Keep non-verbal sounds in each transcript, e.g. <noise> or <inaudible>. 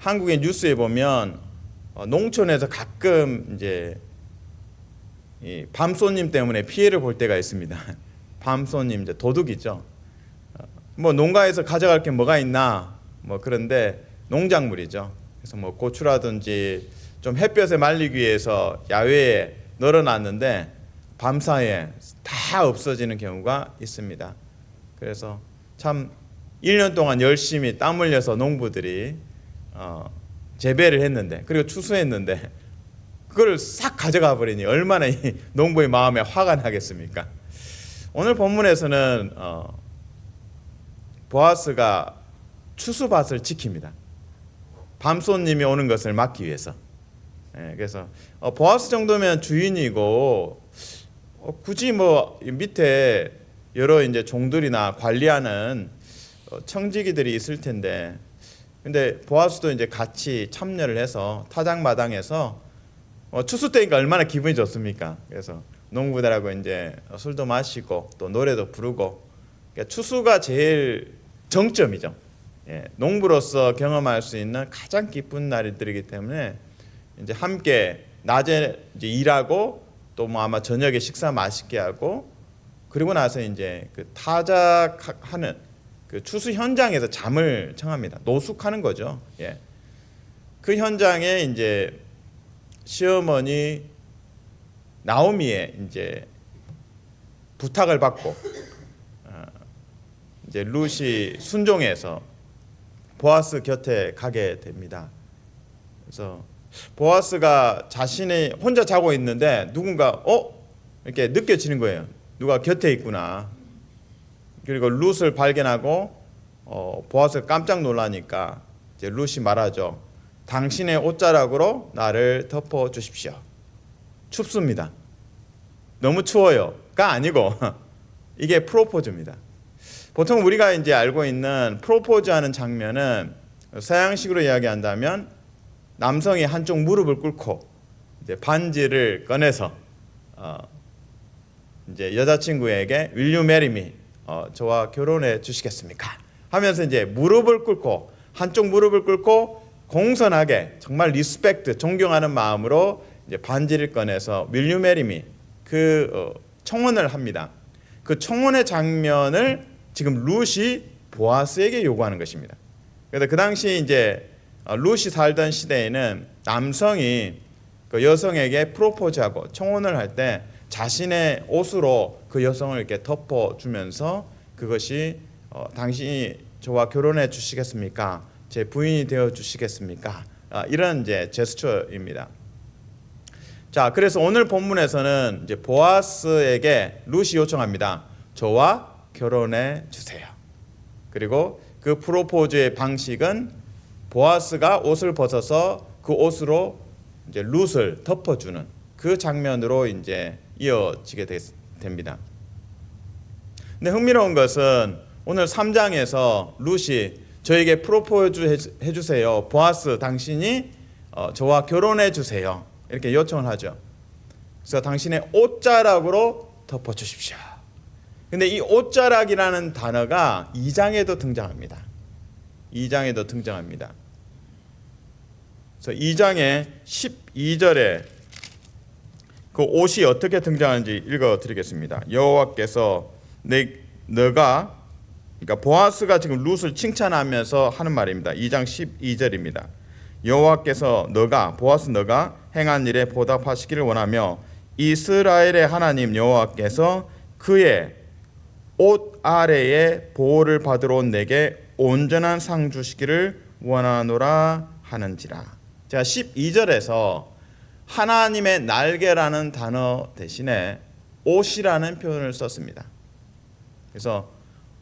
한국의 뉴스에 보면 어, 농촌에서 가끔 이제 이 밤손님 때문에 피해를 볼 때가 있습니다. <laughs> 밤손님 이제 도둑이죠. 어, 뭐 농가에서 가져갈 게 뭐가 있나 뭐 그런데 농작물이죠. 그래서 뭐 고추라든지 좀 햇볕에 말리기 위해서 야외에 널어놨는데 밤사이에 다 없어지는 경우가 있습니다. 그래서 참 1년 동안 열심히 땀 흘려서 농부들이 어, 재배를 했는데 그리고 추수했는데 그걸 싹 가져가 버리니 얼마나 이 농부의 마음에 화가 나겠습니까? 오늘 본문에서는 어, 보아스가 추수밭을 지킵니다. 밤손님이 오는 것을 막기 위해서. 예, 그래서 어, 보아스 정도면 주인이고 어, 굳이 뭐이 밑에 여러 이제 종들이나 관리하는 어, 청지기들이 있을 텐데 근데 보아스도 이제 같이 참여를 해서 타작 마당에서 어, 추수 때니까 얼마나 기분이 좋습니까? 그래서 농부들하고 이제 술도 마시고 또 노래도 부르고 그러니까 추수가 제일 정점이죠. 예, 농부로서 경험할 수 있는 가장 기쁜 날들이기 때문에 이제 함께 낮에 이제 일하고 또 뭐 아마 저녁에 식사 맛있게 하고 그리고 나서 이제 그 타작하는 그 추수 현장에서 잠을 청합니다. 노숙하는 거죠. 예. 그 현장에 이제 시어머니 나오미의 이제 부탁을 받고 어, 이제 루시 순종해서 보아스 곁에 가게 됩니다. 그래서 보아스가 자신이 혼자 자고 있는데 누군가 어 이렇게 느껴지는 거예요. 누가 곁에 있구나. 그리고 룻을 발견하고 어, 보아스가 깜짝 놀라니까 이제 룻이 말하죠. 당신의 옷자락으로 나를 덮어 주십시오. 춥습니다. 너무 추워요가 아니고 <laughs> 이게 프로포즈입니다. 보통 우리가 이제 알고 있는 프로포즈하는 장면은 서양식으로 이야기한다면 남성이 한쪽 무릎을 꿇고 이제 반지를 꺼내서 어, 이제 여자친구에게 Will you? 어, 저와 결혼해 주시겠습니까? 하면서 이제 무릎을 꿇고 한쪽 무릎을 꿇고 공손하게 정말 리스펙트 존경하는 마음으로 이제 반지를 꺼내서 me? 그 어, 청혼을 합니다. 그 청혼의 장면을 지금 룻이 보아스에게 요구하는 것입니다. 그래서 그 당시 이제 어, 룻이 살던 시대에는 남성이 그 여성에게 프로포즈하고 청혼을 할 때 자신의 옷으로 그 여성을 이렇게 덮어주면서 그것이 어, 당신이 저와 결혼해 주시겠습니까? 제 부인이 되어 주시겠습니까? 아, 이런 이제 제스처입니다. 자, 그래서 오늘 본문에서는 이제 보아스에게 룻이 요청합니다. 저와 결혼해 주세요. 그리고 그 프로포즈의 방식은 보아스가 옷을 벗어서 그 옷으로 이제 룻을 덮어주는 그 장면으로 이제 이어지게 됐, 됩니다. 근데 흥미로운 것은 오늘 3장에서 룻이 저에게 프로포즈 해주세요. 보아스 당신이 어, 저와 결혼해 주세요. 이렇게 요청을 하죠. 그래서 당신의 옷자락으로 덮어 주십시오. 근데 이 옷자락이라는 단어가 2장에도 등장합니다. 2장에도 등장합니다. 그래서 2장의 12절에 그 옷이 어떻게 등장하는지 읽어 드리겠습니다. 여호와께서 내 너가 그러니까 보아스가 지금 룻을 칭찬하면서 하는 말입니다. 2장 12절입니다. 여호와께서 너가 보아스 너가 행한 일에 보답하시기를 원하며 이스라엘의 하나님 여호와께서 그의 옷 아래에 보호를 받으러 온 내게 온전한 상 주시기를 원하노라 하는지라. 제가 12절에서 하나님의 날개라는 단어 대신에 옷이라는 표현을 썼습니다. 그래서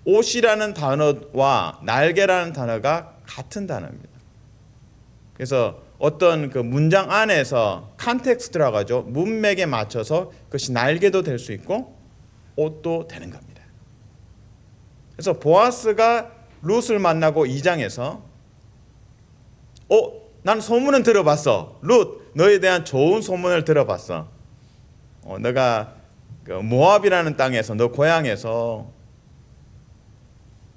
옷이라는 단어와 날개라는 단어가 같은 단어입니다. 그래서 어떤 그 문장 안에서 컨텍스트라고 하죠. 문맥에 맞춰서 그것이 날개도 될 수 있고 옷도 되는 겁니다. 그래서 보아스가 룻을 만나고 2장에서 어, 난 소문은 들어봤어. 룻, 너에 대한 좋은 소문을 들어봤어. 어, 너가 그 모압이라는 땅에서 너 고향에서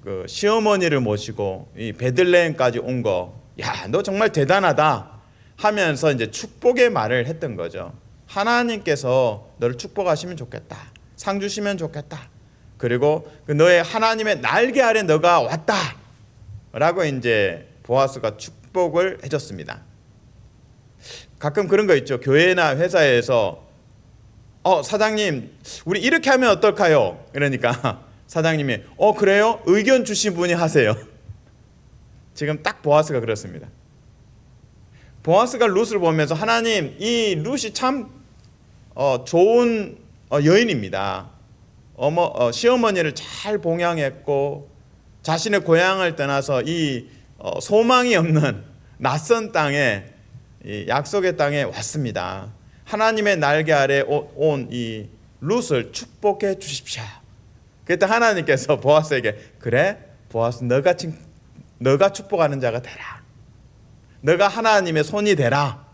그 시어머니를 모시고 이 베들레헴까지 온 거, 야, 너 정말 대단하다 하면서 이제 축복의 말을 했던 거죠. 하나님께서 너를 축복하시면 좋겠다. 상 주시면 좋겠다. 그리고 그 너의 하나님의 날개 아래 너가 왔다. 라고 이제 보아스가 축복을 해줬습니다. 가끔 그런 거 있죠. 교회나 회사에서 어 사장님 우리 이렇게 하면 어떨까요? 그러니까 <laughs> 사장님이 어 그래요? 의견 주신 분이 하세요. <laughs> 지금 딱 보아스가 그렇습니다. 보아스가 룻을 보면서 하나님 이 룻이 참 어, 좋은 어, 여인입니다. 어머 어, 시어머니를 잘 봉양했고 자신의 고향을 떠나서 이 어, 소망이 없는 <laughs> 낯선 땅에 이 약속의 땅에 왔습니다. 하나님의 날개 아래 온 이 룻을 축복해 주십시오. 그때 하나님께서 <laughs> 보아스에게 그래 보아스 너가 칭, 너가 축복하는 자가 되라. 너가 하나님의 손이 되라.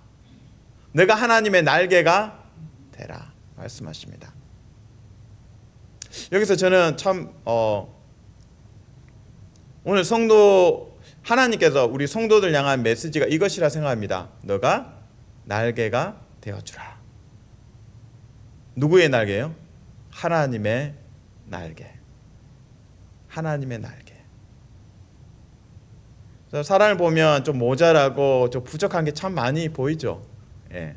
너가 하나님의 날개가 되라 말씀하십니다. 여기서 저는 참 어, 오늘 성도 하나님께서 우리 성도들 향한 메시지가 이것이라 생각합니다. 너가 날개가 되어주라. 누구의 날개요? 하나님의 날개. 하나님의 날개. 사람을 보면 좀 모자라고 좀 부족한 게 참 많이 보이죠. 예.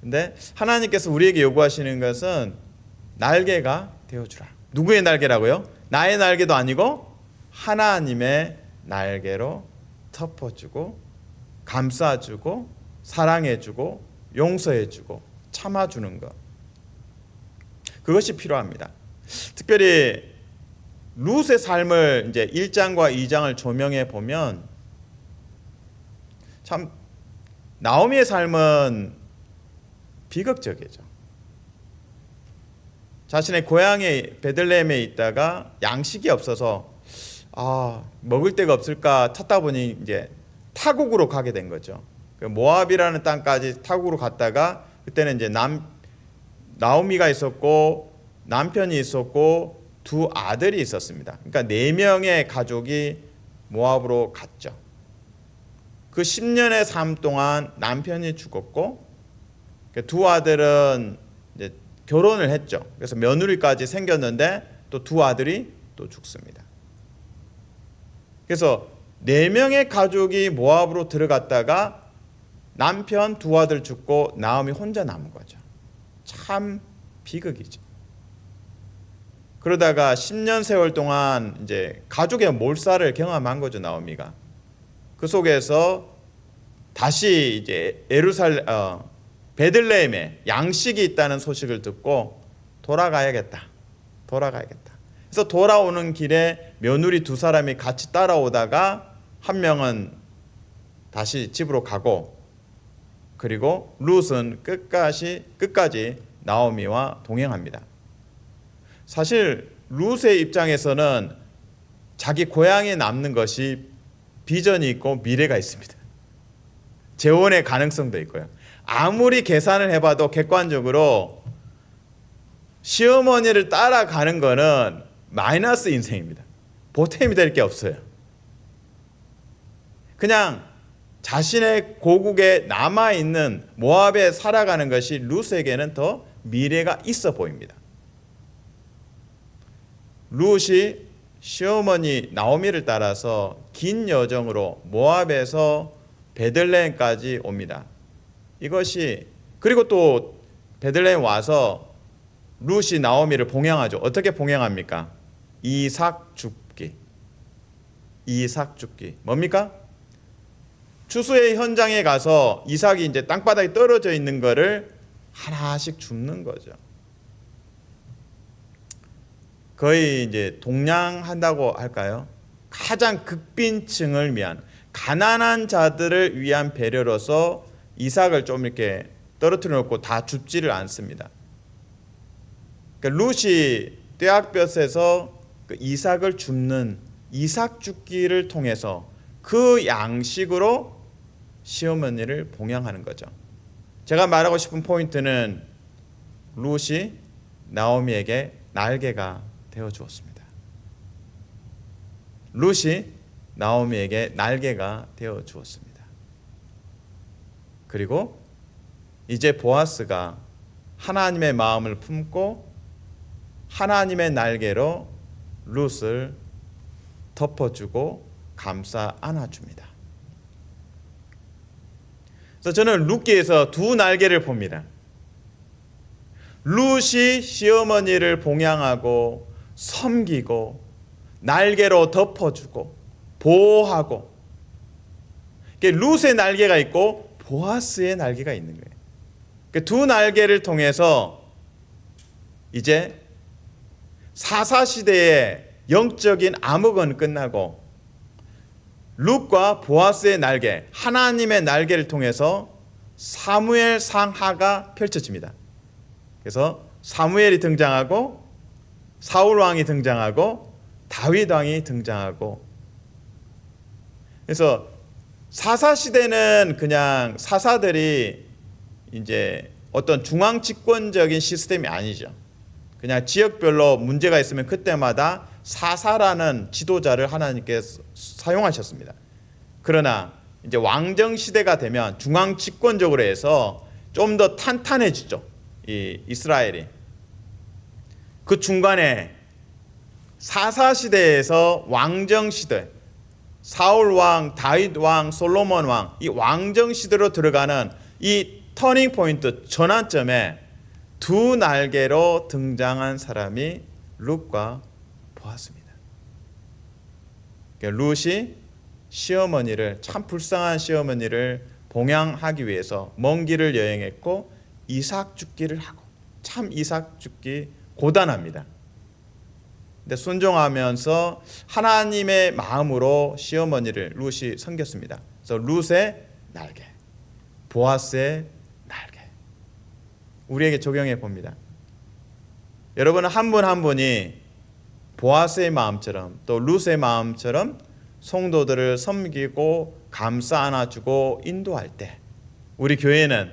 근데 하나님께서 우리에게 요구하시는 것은 날개가 되어주라. 누구의 날개라고요? 나의 날개도 아니고 하나님의 날개로 덮어주고 감싸주고 사랑해주고 용서해주고 참아주는 것. 그것이 필요합니다. 특별히 룻의 삶을 이제 1장과 2장을 조명해 보면 참 나오미의 삶은 비극적이죠. 자신의 고향의 베들레헴에 있다가 양식이 없어서 아 먹을 데가 없을까 찾다 보니 이제 타국으로 가게 된 거죠. 그 모압이라는 땅까지 타국으로 갔다가 그때는 이제 남 나오미가 있었고 남편이 있었고 두 아들이 있었습니다. 그러니까 네 명의 가족이 모압으로 갔죠. 그 10년의 삶 동안 남편이 죽었고 그두 아들은 이제 결혼을 했죠. 그래서 며느리까지 생겼는데 또 두 아들이 또 죽습니다. 그래서 네 명의 가족이 모압으로 들어갔다가 남편 두 아들 죽고 나음이 혼자 남은 거죠. 참 비극이죠. 그러다가 10년 세월 동안 이제 가족의 몰살을 경험한 거죠 나오미가. 그 속에서 다시 이제 에루살 어, 베들레헴에 양식이 있다는 소식을 듣고 돌아가야겠다. 돌아가야겠다. 그래서 돌아오는 길에 며느리 두 사람이 같이 따라오다가 한 명은 다시 집으로 가고 그리고 룻은 끝까지 끝까지 나오미와 동행합니다. 사실 룻의 입장에서는 자기 고향에 남는 것이 비전이 있고 미래가 있습니다. 재혼의 가능성도 있고요. 아무리 계산을 해봐도 객관적으로 시어머니를 따라가는 거는 마이너스 인생입니다. 보탬이 될 게 없어요. 그냥 자신의 고국에 남아 있는 모압에 살아가는 것이 룻에게는 더 미래가 있어 보입니다. 룻이 시어머니 나오미를 따라서 긴 여정으로 모압에서 베들레헴까지 옵니다. 이것이 그리고 또 베들레헴 와서 룻이 나오미를 봉양하죠. 어떻게 봉양합니까? 이삭 죽기. 이삭 죽기. 뭡니까? 추수의 현장에 가서 이삭이 이제 땅바닥에 떨어져 있는 거를 하나씩 줍는 거죠. 거의 이제 동냥한다고 할까요? 가장 극빈층을 위한 가난한 자들을 위한 배려로서 이삭을 좀 이렇게 떨어뜨려 놓고 다 줍지를 않습니다. 그러니까 룻이 떼약볕에서 그 이삭을 줍는 이삭 죽기를 통해서 그 양식으로 시어머니를 봉양하는 거죠. 제가 말하고 싶은 포인트는 룻이 나오미에게 날개가 되어 주었습니다. 룻이 나오미에게 날개가 되어 주었습니다. 그리고 이제 보아스가 하나님의 마음을 품고 하나님의 날개로 룻을 덮어주고 감싸 안아줍니다. 그래서 저는 룻기에서 두 날개를 봅니다. 룻이 시어머니를 봉양하고 섬기고 날개로 덮어주고 보호하고 룻의 날개가 있고 보아스의 날개가 있는 거예요. 그두 날개를 통해서 이제 사사 시대의 영적인 암흑은 끝나고 룻과 보아스의 날개, 하나님의 날개를 통해서 사무엘 상하가 펼쳐집니다. 그래서 사무엘이 등장하고 사울 왕이 등장하고 다윗 왕이 등장하고 그래서 사사 시대는 그냥 사사들이 이제 어떤 중앙 집권적인 시스템이 아니죠. 그냥 지역별로 문제가 있으면 그때마다 사사라는 지도자를 하나님께서 사용하셨습니다. 그러나 이제 왕정 시대가 되면 중앙 집권적으로 해서 좀 더 탄탄해지죠. 이 이스라엘이 그 중간에 사사 시대에서 왕정 시대 사울 왕, 다윗 왕, 솔로몬 왕 이 왕정 시대로 들어가는 이 터닝 포인트 전환점에 두 날개로 등장한 사람이 룻과 보았습니다. 그러니까 룻이 시어머니를 참 불쌍한 시어머니를 봉양하기 위해서 먼 길을 여행했고 이삭 죽기를 하고 참 이삭 죽기 고단합니다. 근데 순종하면서 하나님의 마음으로 시어머니를 룻이 섬겼습니다. 그래서 룻의 날개, 보아스의 날개. 우리에게 적용해 봅니다. 여러분은 한 분한 분이 보아스의 마음처럼 또 룻의 마음처럼 성도들을 섬기고 감싸 안아주고 인도할 때 우리 교회는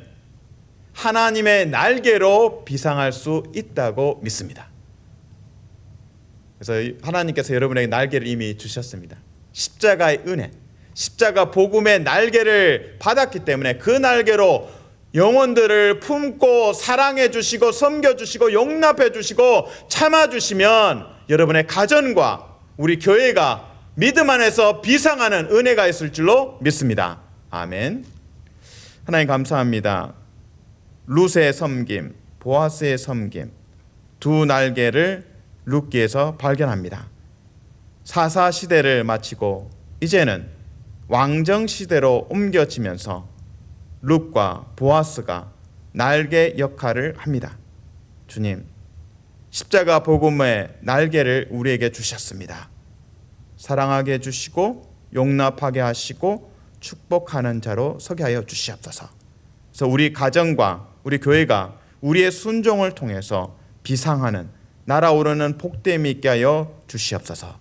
하나님의 날개로 비상할 수 있다고 믿습니다. 그래서 하나님께서 여러분에게 날개를 이미 주셨습니다. 십자가의 은혜, 십자가 복음의 날개를 받았기 때문에 그 날개로 영혼들을 품고 사랑해 주시고 섬겨 주시고 용납해 주시고 참아 주시면 여러분의 가정과 우리 교회가 믿음 안에서 비상하는 은혜가 있을 줄로 믿습니다. 아멘. 하나님 감사합니다. 룻의 섬김, 보아스의 섬김, 두 날개를 룻기에서 발견합니다. 사사 시대를 마치고 이제는 왕정 시대로 옮겨지면서 룻과 보아스가 날개 역할을 합니다. 주님, 십자가 복음의 날개를 우리에게 주셨습니다. 사랑하게 해주시고 용납하게 하시고 축복하는 자로 서게 하여 주시옵소서. 그래서 우리 가정과 우리 교회가 우리의 순종을 통해서 비상하는 날아오르는 복됨이 있게 하여 주시옵소서.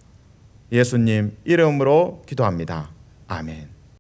예수님 이름으로 기도합니다. 아멘.